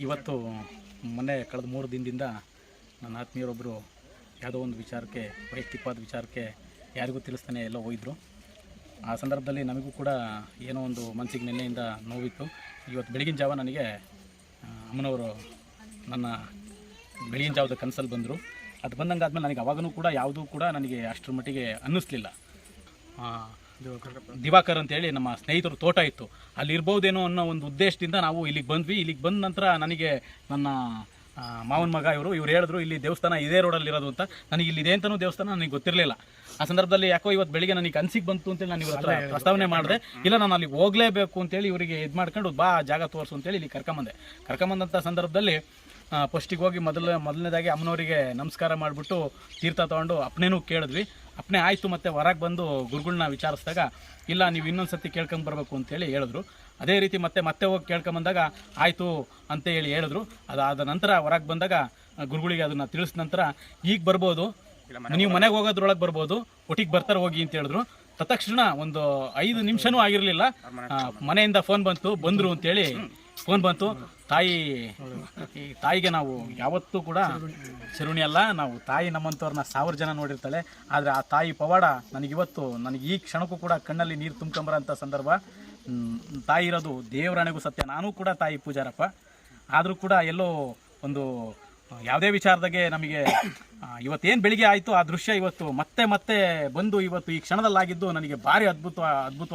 ಇವತ್ತು ಮೊನ್ನೆ ಕಳೆದ ಮೂರು ದಿನದಿಂದ ನನ್ನ ಆತ್ಮೀಯರೊಬ್ಬರು ಯಾವುದೋ ಒಂದು ವಿಚಾರಕ್ಕೆ, ವೈಯಕ್ತಿಕವಾದ ವಿಚಾರಕ್ಕೆ ಯಾರಿಗೂ ತಿಳಿಸ್ತಾನೆ ಎಲ್ಲ ಹೋಯಿದ್ರು ಆ ಸಂದರ್ಭದಲ್ಲಿ ನಮಗೂ ಕೂಡ ಏನೋ ಒಂದು ಮನಸ್ಸಿಗೆ ನಿನ್ನೆಯಿಂದ ನೋವಿತ್ತು. ಇವತ್ತು ಬೆಳಗಿನ ಜಾವ ನನಗೆ ಅಮ್ಮನವರು ನನ್ನ ಬೆಳಗಿನ ಜಾವದ ಕನಸಲ್ಲಿ ಬಂದರು. ಅದು ಬಂದಂಗೆ ಆದಮೇಲೆ ನನಗೆ ಅವಾಗನೂ ಕೂಡ ಯಾವುದೂ ಕೂಡ ನನಗೆ ಅಷ್ಟರ ಮಟ್ಟಿಗೆ ಅನ್ನಿಸ್ಲಿಲ್ಲ. ದಿವಾಕರ್ ಅಂತೇಳಿ ನಮ್ಮ ಸ್ನೇಹಿತರು ತೋಟ ಇತ್ತು. ಅಲ್ಲಿ ಇರ್ಬೋದೇನೋ ಅನ್ನೋ ಒಂದು ಉದ್ದೇಶದಿಂದ ನಾವು ಇಲ್ಲಿಗೆ ಬಂದ್ವಿ. ಇಲ್ಲಿಗೆ ಬಂದ ನಂತರ ನನಗೆ ನನ್ನ ಮಾವನ ಮಗ ಇವರು ಇವ್ರು ಹೇಳಿದ್ರು ಇಲ್ಲಿ ದೇವಸ್ಥಾನ ಇದೇ ರೋಡಲ್ಲಿ ಇರೋದು ಅಂತ. ನನಗೆ ಇಲ್ಲಿ ಇದೆ ಅಂತಲೂ ದೇವಸ್ಥಾನ ನನಗೆ ಗೊತ್ತಿರಲಿಲ್ಲ. ಆ ಸಂದರ್ಭದಲ್ಲಿ ಯಾಕೋ ಇವತ್ತು ಬೆಳಿಗ್ಗೆ ನನಗೆ ಅನ್ಸಿಗೆ ಬಂತು ಅಂತೇಳಿ ನಾನು ಇವ್ರ ಹತ್ರ ಪ್ರಸ್ತಾವನೆ ಮಾಡಿದೆ. ಇಲ್ಲ ನಾನು ಅಲ್ಲಿಗೆ ಹೋಗಲೇಬೇಕು ಅಂತೇಳಿ ಇವರಿಗೆ ಇದು ಮಾಡ್ಕೊಂಡು ಬಾ ಜಾಗ ತೋರಿಸು ಅಂತೇಳಿ ಇಲ್ಲಿ ಕರ್ಕೊಂಬಂದೆ. ಕರ್ಕೊಂಬಂದಂಥ ಸಂದರ್ಭದಲ್ಲಿ ಫಸ್ಟಿಗೆ ಹೋಗಿ ಮೊದಲ ಮೊದಲನೇದಾಗಿ ಅಮ್ಮನವರಿಗೆ ನಮಸ್ಕಾರ ಮಾಡಿಬಿಟ್ಟು ತೀರ್ಥ ತೊಗೊಂಡು ಅಪ್ಪನೇನೂ ಕೇಳಿದ್ವಿ. ಅಪ್ಪನೇ ಆಯಿತು ಮತ್ತು ಹೊರಗೆ ಬಂದು ಗುರುಗಳನ್ನ ವಿಚಾರಿಸಿದಾಗ ಇಲ್ಲ ನೀವು ಇನ್ನೊಂದು ಸರ್ತಿ ಕೇಳ್ಕೊಂಡು ಬರಬೇಕು ಅಂತೇಳಿ ಹೇಳಿದ್ರು. ಅದೇ ರೀತಿ ಮತ್ತೆ ಮತ್ತೆ ಹೋಗಿ ಕೇಳ್ಕೊಂಬಂದಾಗ ಆಯಿತು ಅಂತ ಹೇಳಿ ಹೇಳಿದ್ರು. ಅದಾದ ನಂತರ ಹೊರಗೆ ಬಂದಾಗ ಗುರುಗಳಿಗೆ ಅದನ್ನು ತಿಳಿಸಿದ ನಂತರ ಈಗ ಬರ್ಬೋದು. ನೀವು ಮನೆಗೆ ಹೋಗೋದ್ರೊಳಗೆ ಬರ್ಬೋದು. ಒಟ್ಟಿಗೆ ಬರ್ತಾರೆ ಹೋಗಿ ಅಂತ ಹೇಳಿದ್ರು. ತತ್ಕ್ಷಣ ಒಂದು ಐದು ನಿಮಿಷನೂ ಆಗಿರಲಿಲ್ಲ. ಮನೆಯಿಂದ ಫೋನ್ ಬಂತು, ಬಂದರು ಅಂತೇಳಿ ಫೋನ್ ಬಂತು. ತಾಯಿ ತಾಯಿಗೆ ನಾವು ಯಾವತ್ತೂ ಕೂಡ ಚಿರುಣಿ ಅಲ್ಲ. ನಾವು ತಾಯಿ ನಮ್ಮಂಥವ್ರನ್ನ ಸಾವಿರ ಜನ ನೋಡಿರ್ತಾಳೆ. ಆದರೆ ಆ ತಾಯಿ ಪವಾಡ ನನಗಿವತ್ತು ನನಗೆ ಈ ಕ್ಷಣಕ್ಕೂ ಕೂಡ ಕಣ್ಣಲ್ಲಿ ನೀರು ತುಂಬ್ಕೊಂಬರೋಂಥ ಸಂದರ್ಭ. ತಾಯಿ ಇರೋದು ದೇವರಾಣೆಗೂ ಸತ್ಯ. ನಾನು ಕೂಡ ತಾಯಿ ಪೂಜಾರಪ್ಪ. ಆದರೂ ಕೂಡ ಎಲ್ಲೋ ಒಂದು ಯಾವುದೇ ವಿಚಾರದಾಗೆ ನಮಗೆ ಇವತ್ತೇನು ಬೆಳಿಗ್ಗೆ ಆಯಿತು, ಆ ದೃಶ್ಯ ಇವತ್ತು ಮತ್ತೆ ಮತ್ತೆ ಬಂದು ಇವತ್ತು ಈ ಕ್ಷಣದಲ್ಲಾಗಿದ್ದು ನನಗೆ ಭಾರಿ ಅದ್ಭುತ ಅದ್ಭುತ